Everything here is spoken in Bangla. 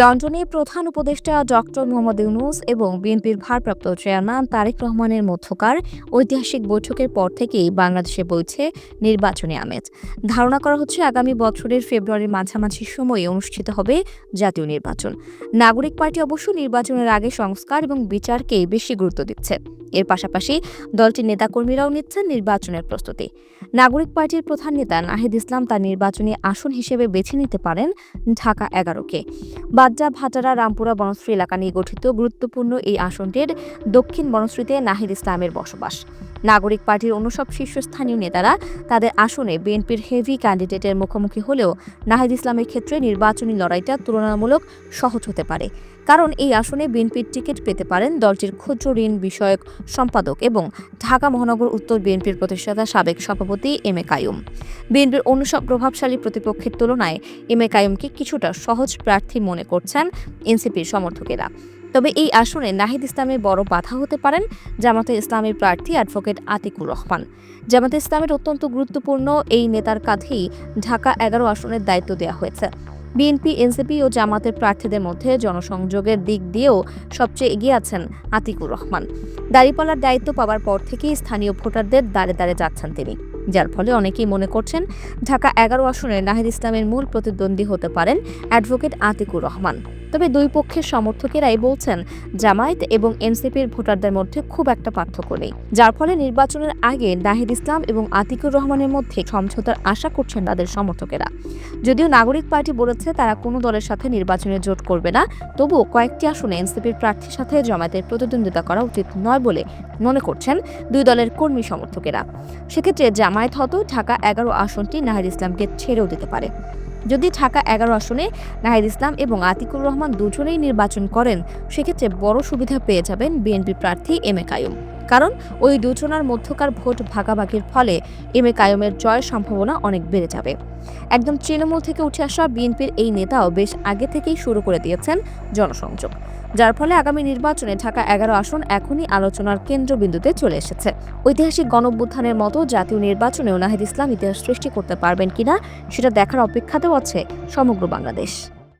লন্ডনে প্রধান উপদেষ্টা ডক্টর মোহাম্মদ ইউনুস এবং বিএনপির ভারপ্রাপ্ত চেয়ারম্যান তারেক রহমানের মধ্যকার ঐতিহাসিক বৈঠকের পর থেকেই বাংলাদেশে বইছে নির্বাচনী আমেজ। ধারণা করা হচ্ছে আগামী বছরের ফেব্রুয়ারির মাঝামাঝি সময়ে অনুষ্ঠিত হবে জাতীয় নির্বাচন। নাগরিক পার্টি অবশ্য নির্বাচনের আগে সংস্কার এবং বিচারকে বেশি গুরুত্ব দিচ্ছে। এর পাশাপাশি দলটির নেতাকর্মীরাও নিচ্ছেন নির্বাচনের প্রস্তুতি। নাগরিক পার্টির প্রধান নেতা নাহিদ ইসলাম তার নির্বাচনী আসন হিসেবে বেছে নিতে পারেন ঢাকা এগারোকে বাজ্জা ভাটারা, রামপুরা বনশ্রী এলাকা নিয়ে গঠিত গুরুত্বপূর্ণ এই আসনটির দক্ষিণ বনশ্রীতে নাহিদ ইসলামের বসবাস। নাগরিক পার্টির অন্য সব শীর্ষস্থানীয় নেতারা তাদের আসনে বিএনপির হেভি ক্যান্ডিডেটের মুখোমুখি হলেও নাহিদ ইসলামের ক্ষেত্রে নির্বাচনী লড়াইটা তুলনামূলক সহজ হতে পারে। কারণ এই আসনে বিএনপির টিকিট পেতে পারেন দলটির ক্ষুদ্র ঋণ বিষয়ক সম্পাদক এবং ঢাকা মহানগর উত্তর বিএনপির প্রতিষ্ঠাতা সাবেক সভাপতি এম এ কায়ুম। বিএনপির অন্য সব প্রভাবশালী প্রতিপক্ষের তুলনায় এম এ কায়ুমকে কিছুটা সহজ প্রার্থী মনে করছেন এনসিপির সমর্থকেরা। তবে এই আসনে নাহিদ ইসলামের বড় বাধা হতে পারেন জামাতে ইসলামের প্রার্থী অ্যাডভোকেট আতিকুর রহমান। জামাতে ইসলামের অত্যন্ত গুরুত্বপূর্ণ এই নেতার কাঁধেই ঢাকা এগারো আসনের দায়িত্ব দেওয়া হয়েছে। বিএনপি, এনসিপি ও জামাতের প্রার্থীদের মধ্যে জনসংযোগের দিক দিয়েও সবচেয়ে এগিয়ে আছেন আতিকুর রহমান। দাঁড়িপাল্লার দায়িত্ব পাওয়ার পর থেকেই স্থানীয় ভোটারদের দাঁড়ে দাঁড়ে যাচ্ছেন তিনি। যার ফলে অনেকেই মনে করছেন ঢাকা এগারো আসনে নাহিদ ইসলামের মূল প্রতিদ্বন্দ্বী হতে পারেন অ্যাডভোকেট আতিকুর রহমান। তবে দুই পক্ষের সমর্থকেরাই বলছেন, জামায়াত এবং এনসিপির ভোটারদের মধ্যে খুব একটা পার্থক্য নেই। যার ফলে নির্বাচনের আগে নাহিদ ইসলাম এবং আতিকুর রহমানের মধ্যে সমঝোতার আশা করছেন তাদের সমর্থকেরা। যদিও নাগরিক পার্টি বলেছে, তারা কোনো দলের সাথে নির্বাচনে জোট করবে না, তবুও কয়েকটি আসনে এনসিপির প্রার্থীর সাথে জামায়াতের প্রতিদ্বন্দ্বিতা করা উচিত নয় বলে মনে করছেন দুই দলের কর্মী সমর্থকেরা। সেক্ষেত্রে জামায়াত হয়তো ঢাকা এগারো আসনটি নাহিদ ইসলামকে ছেড়েও দিতে পারে। যদি ঢাকা এগারো আসনে নাহিদ ইসলাম এবং আতিকুর রহমান দুজনেই নির্বাচন করেন, সেক্ষেত্রে বড় সুবিধা পেয়ে যাবেন বিএনপি প্রার্থী এম এ কায়ুম। কারণ ওই দুজনার মধ্যকার ভোট ভাগাভাগির ফলে এম এ কায়ুমের জয়ের সম্ভাবনা অনেক বেড়ে যাবে। একদম তৃণমূল থেকে উঠে আসা বিএনপির এই নেতাও বেশ আগে থেকেই শুরু করে দিয়েছেন জনসংযোগ, যার ফলে আগামী নির্বাচনে ঢাকা এগারো আসন এখনই আলোচনার কেন্দ্রবিন্দুতে চলে এসেছে। ঐতিহাসিক গণঅভ্যুত্থানের মতো জাতীয় নির্বাচনেও নাহিদ ইসলাম ইতিহাস সৃষ্টি করতে পারবেন কিনা সেটা দেখার অপেক্ষাতেও আছে সমগ্র বাংলাদেশ।